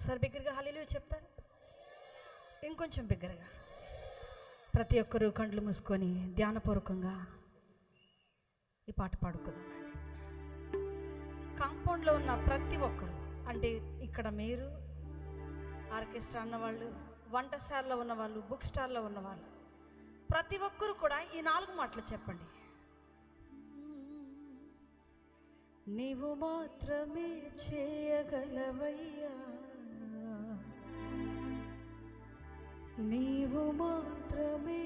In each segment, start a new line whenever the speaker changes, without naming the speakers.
ఒకసారి బిగ్గరగా హలీలు చెప్తారు? ఇంకొంచెం బిగ్గరగా. ప్రతి ఒక్కరూ కండ్లు మూసుకొని ధ్యానపూర్వకంగా ఈ పాట పాడుకుందామండి కాంపౌండ్లో ఉన్న ప్రతి ఒక్కరు అంటే ఇక్కడ మీరు ఆర్కెస్ట్రా అన్నవాళ్ళు వంటశాలలో ఉన్నవాళ్ళు బుక్ స్టాల్లో ఉన్నవాళ్ళు ప్రతి ఒక్కరు కూడా ఈ నాలుగు మాటలు చెప్పండి. నీవు మాత్రమే చేయగలవయ్యా. నీవు మాత్రమే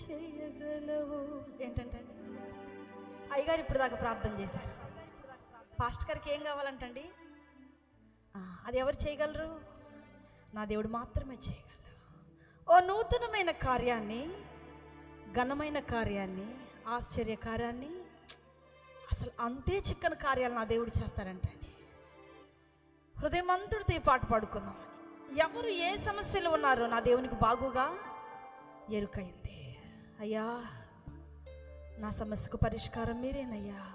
చేయగలవు. ఏంటంటే అయ్యగారు ఇప్పుడు దాకా ప్రార్థన చేశారు. పాస్ట్ గారికి ఏం కావాలంటండి? అది ఎవరు చేయగలరు? నా దేవుడు మాత్రమే చేయగలరు ఓ నూతనమైన కార్యాన్ని ఘనమైన కార్యాన్ని ఆశ్చర్య కార్యాన్ని అసలు అంతే చిక్కని కార్యాలు నా దేవుడు చేస్తారంటండి. హృదయమంతుడితో ఈ పాట పాడుకుందాం. ఎవరు ఏ సమస్యలు ఉన్నారో నా దేవునికి బాగుగా ఎరుకైంది. అయ్యా నా సమస్యకు పరిష్కారం మీరేనయ్యా.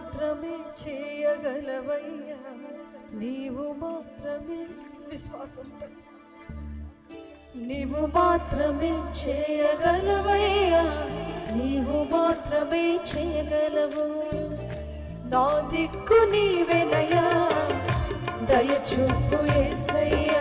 మాత్రమే చేయగలవయ్యా. నీవు మాత్రమే విశ్వాసంతో నీవు మాత్రమే చేయగలవయ్యా. నీవు మాత్రమే చేయగలవు. నా దిక్కు నీవెనయ్యా. దయచూపు ఏసయ్యా.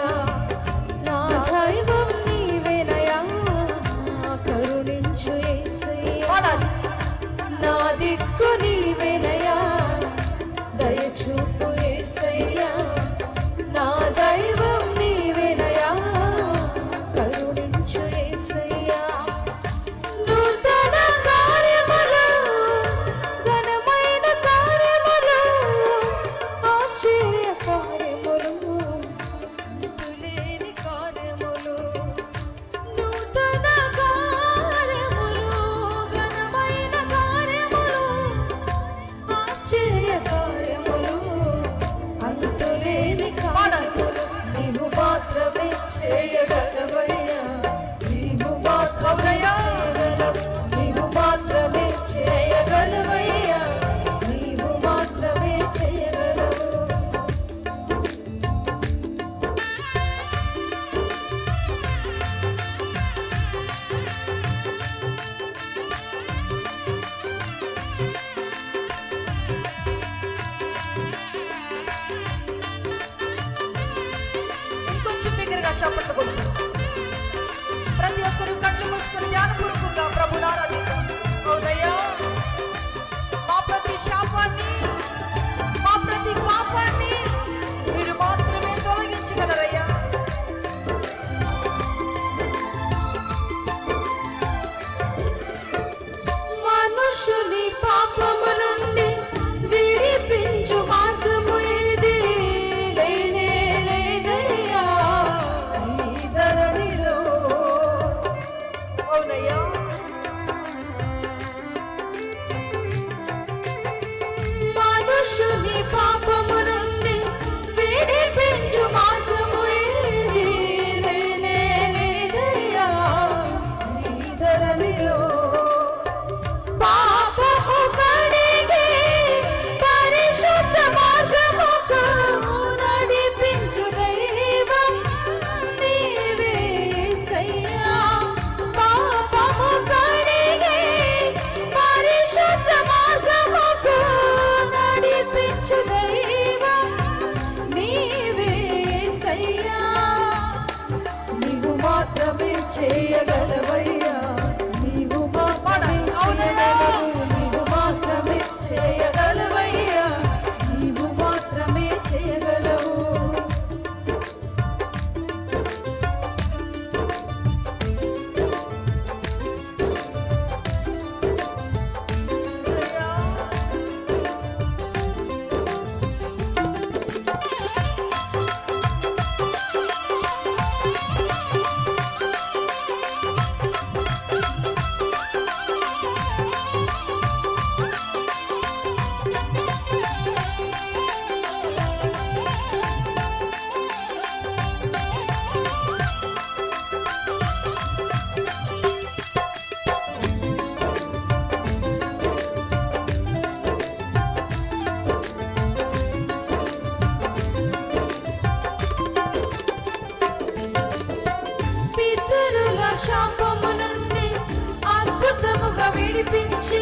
ఇంకొంచెం బిగ్గరగా Bring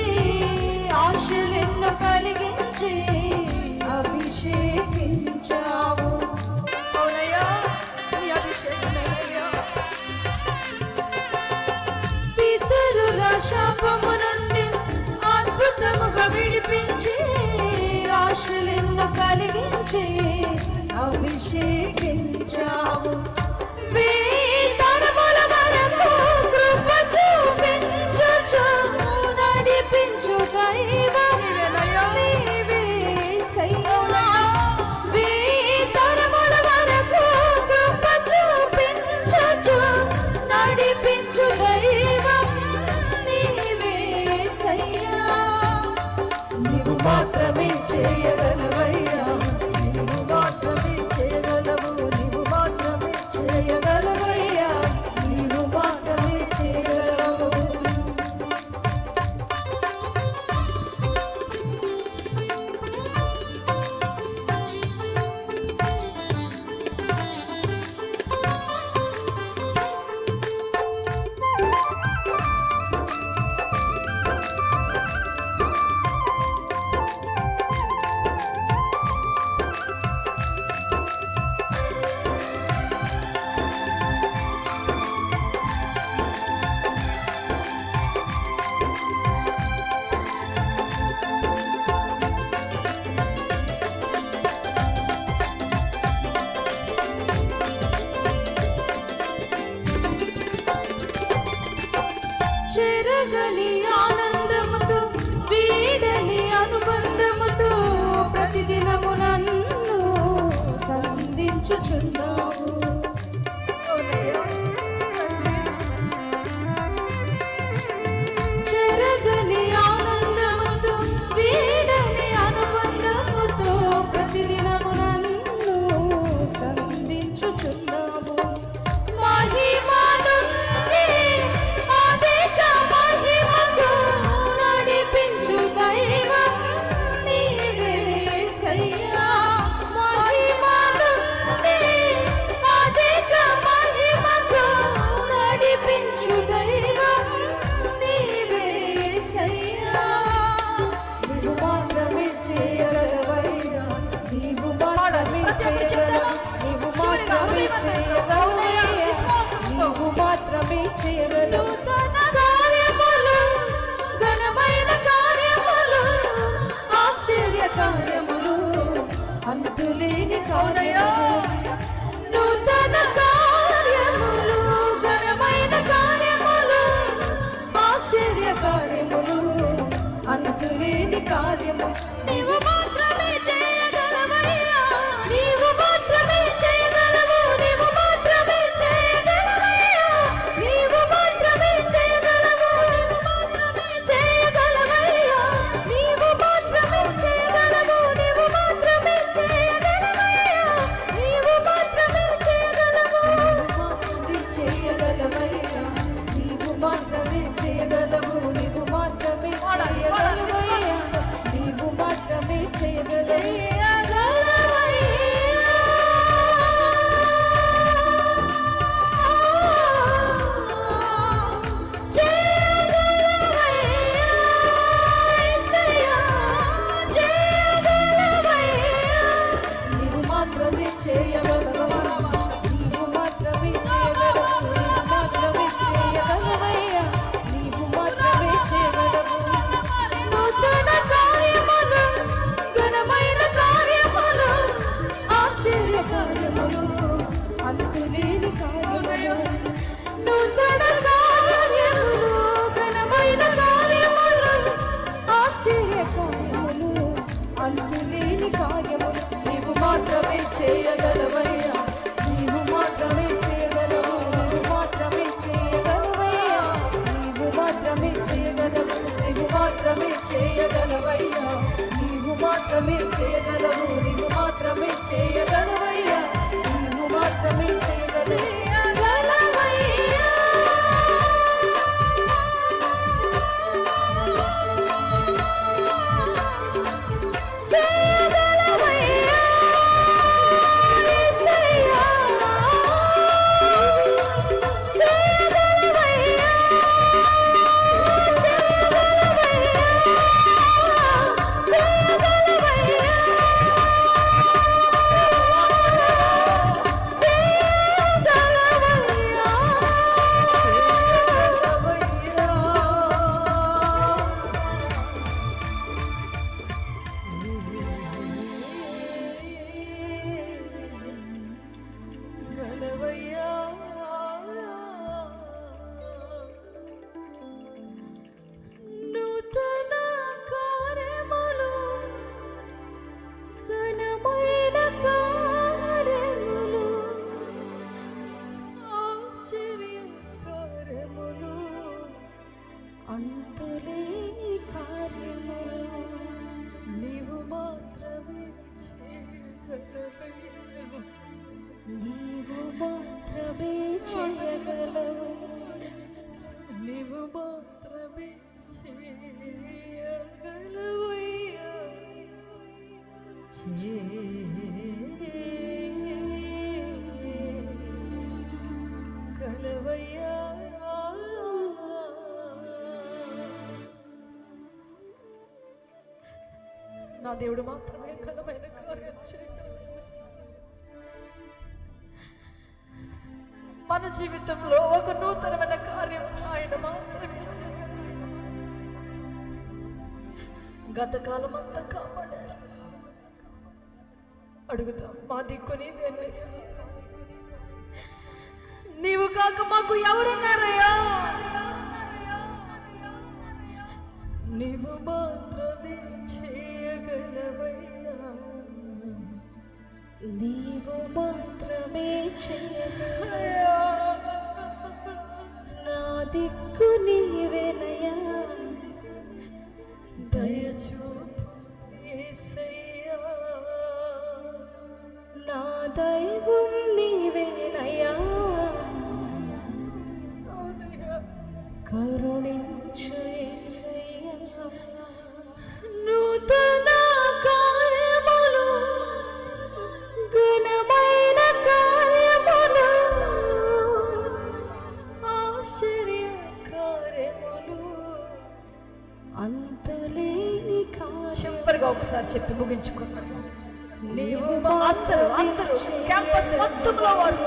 చెరగని ఆనందముతో వీడని అనుబంధముతో ప్రతిదినము నన్ను సంధించుచున్నావు.
మాత్రమే చేయగలవు
ఘనమైన కార్యములు
ఆశ్చర్య కార్యములు
అంతులేని కౌనయో
నూతన మాత్రమే చేయగలవయ్యా.
నీవు మాత్రమే చేయగలవయ్యా.
నీవు మాత్రమే కలవయ్యా. నా దేవుడు మాత్రమే ఘనమైన కార్యం చేయగలడు మన జీవితంలో ఒక నూతనమైన కార్యం ఆయన మాత్రమే చేయగలరు గతకాలం అంతా కాపాడారు అడుగుతాం. మా దిక్కుని నీవు కాక మాకు ఎవరున్నారయ్యా? నీవు మాత్రమే చేయగలవయ్యా.
నీవు మాత్రమే చేయగలవు నా దిక్కు
చివరిగా చెప్పి ముగించుకున్నాను నీవు అందరూ అందరూ క్యాంపస్ మొత్తంలో వారు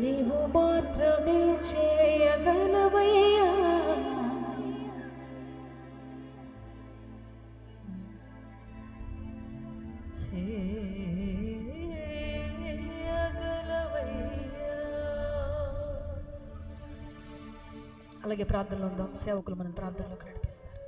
నీవు మాత్రమే చేయగలవయ్యా
అలాగే ప్రార్థనలో ఉందాం. సేవకులు మనం ప్రార్థనలోకి నడిపిస్తారు.